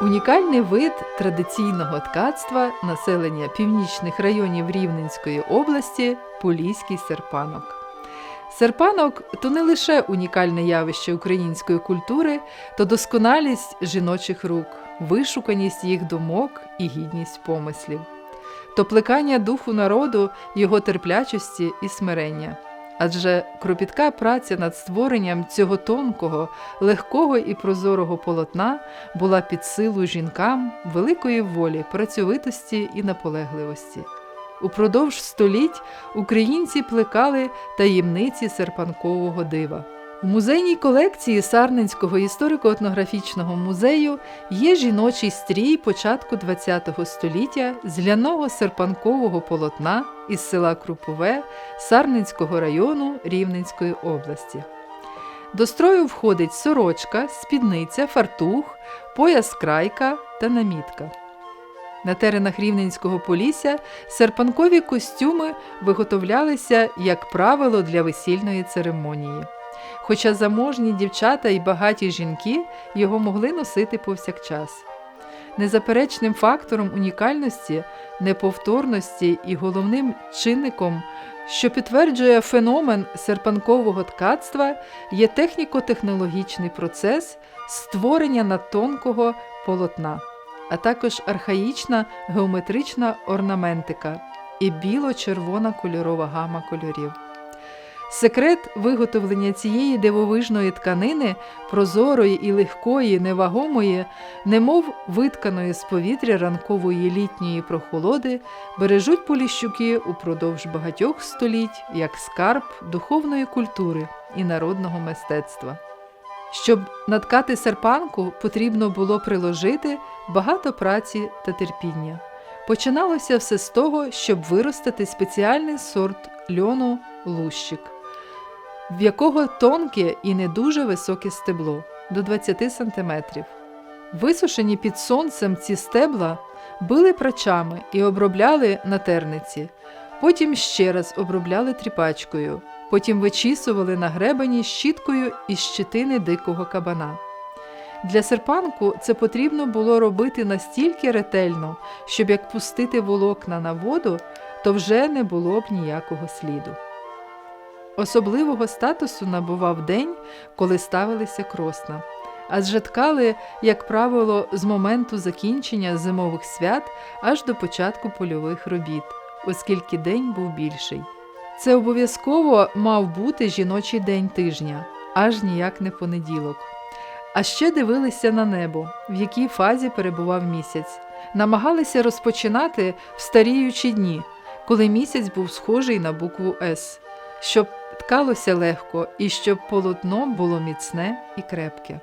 Унікальний вид традиційного ткацтва населення північних районів Рівненської області поліський серпанок. Серпанок то не лише унікальне явище української культури, то досконалість жіночих рук, вишуканість їх думок і гідність помислів, то плекання духу народу, його терплячості і смирення. Адже кропітка праця над створенням цього тонкого, легкого і прозорого полотна була під силу жінкам великої волі, працьовитості і наполегливості. Упродовж століть українці плекали таємниці серпанкового дива. У музейній колекції Сарненського історико-етнографічного музею є жіночий стрій початку ХХ століття з ляного серпанкового полотна із села Крупове Сарненського району Рівненської області. До строю входить сорочка, спідниця, фартух, пояс крайка та намітка. На теренах Рівненського Полісся серпанкові костюми виготовлялися, як правило, для весільної церемонії. Хоча заможні дівчата і багаті жінки його могли носити повсякчас. Незаперечним фактором унікальності, неповторності і головним чинником, що підтверджує феномен серпанкового ткацтва, є техніко-технологічний процес створення надтонкого полотна, а також архаїчна геометрична орнаментика і біло-червона кольорова гама кольорів. Секрет виготовлення цієї дивовижної тканини, прозорої і легкої, невагомої, немов витканої з повітря ранкової літньої прохолоди, бережуть поліщуки упродовж багатьох століть як скарб духовної культури і народного мистецтва. Щоб наткати серпанку, потрібно було приложити багато праці та терпіння. Починалося все з того, щоб виростити спеціальний сорт льону лущик в якого тонке і не дуже високе стебло до 20 см. Висушені під сонцем ці стебла били прачами і обробляли на терниці, потім ще раз обробляли тріпачкою, потім вичісували на гребені щіткою із щитини дикого кабана. Для серпанку це потрібно було робити настільки ретельно, щоб як пустити волокна на воду, то вже не було б ніякого сліду. Особливого статусу набував день, коли ставилися кросна, адже ткали, як правило, з моменту закінчення зимових свят аж до початку польових робіт, оскільки день був більший. Це обов'язково мав бути жіночий день тижня, аж ніяк не понеділок. А ще дивилися на небо, в якій фазі перебував місяць, намагалися розпочинати в старіючі дні, коли місяць був схожий на букву С, щоб ткалося легко і щоб полотно було міцне і крепке.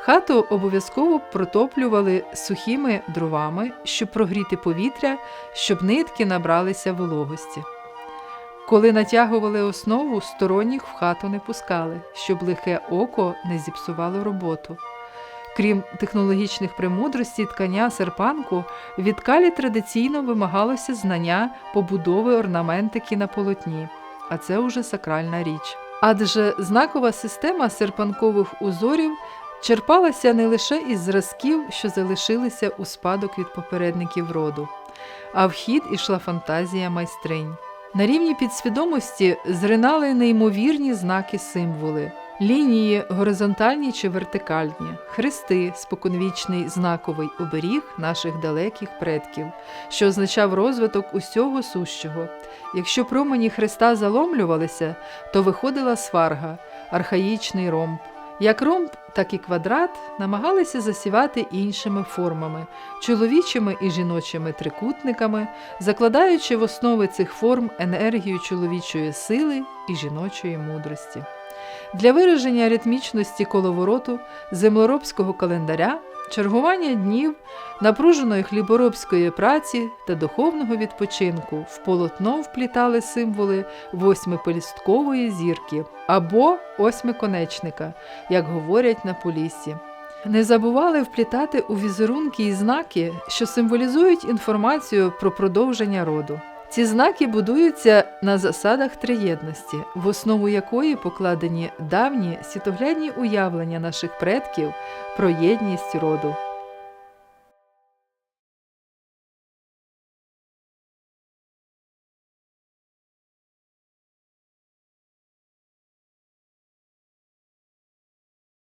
Хату обов'язково протоплювали сухими дровами, щоб прогріти повітря, щоб нитки набралися вологості. Коли натягували основу, сторонніх в хату не пускали, щоб лихе око не зіпсувало роботу. Крім технологічних премудростей ткання серпанку, від калі традиційно вимагалося знання побудови орнаментики на полотні а це уже сакральна річ. Адже знакова система серпанкових узорів черпалася не лише із зразків, що залишилися у спадок від попередників роду, а в хід ішла фантазія майстринь. На рівні підсвідомості зринали неймовірні знаки символи. Лінії горизонтальні чи вертикальні, хрести, споконвічний знаковий оберіг наших далеких предків, що означав розвиток усього сущого. Якщо промені хреста заломлювалися, то виходила сварга, архаїчний ромб. Як ромб, так і квадрат намагалися засівати іншими формами, чоловічими і жіночими трикутниками, закладаючи в основи цих форм енергію чоловічої сили і жіночої мудрості. Для вираження ритмічності коловороту землеробського календаря, чергування днів, напруженої хліборобської праці та духовного відпочинку в полотно вплітали символи восьмипелісткової зірки або осьмиконечника, як говорять на поліссі. Не забували вплітати у візерунки і знаки, що символізують інформацію про продовження роду. Ці знаки будуються на засадах триєдності, в основу якої покладені давні світоглядні уявлення наших предків про єдність роду.